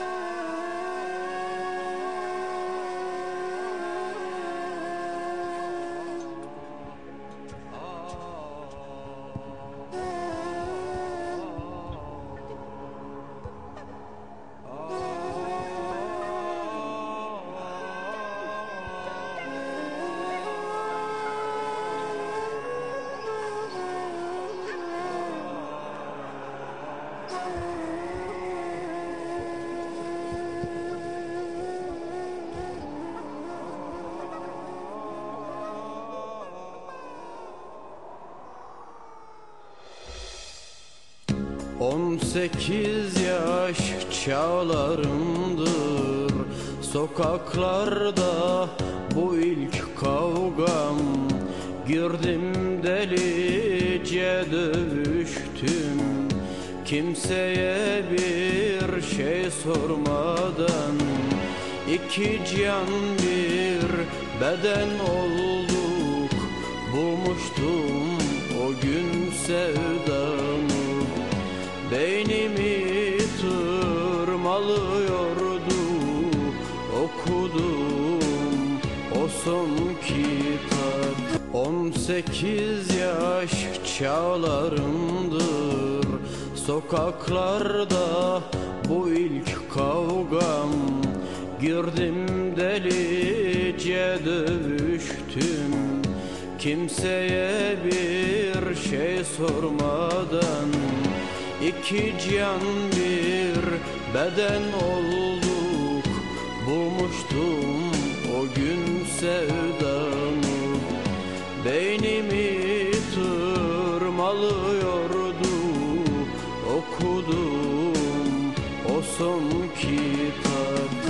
forever. 18 yaş çağlarımdır. Sokaklarda bu ilk kavgam. Girdim delice dövüştüm. Kimseye bir şey sormadan. İki can bir beden olduk. Bulmuştum o gün sevdamı Beynimi tırmalıyordu Okudum o son kitap 18 yaş çağlarımdır Sokaklarda bu ilk kavgam. Girdim delice dövüştüm Kimseye bir şey sormadan İki can bir beden olduk. Bulmuştum o gün sevdamı. Beynimi tırmalıyordu. Okudum o son kitap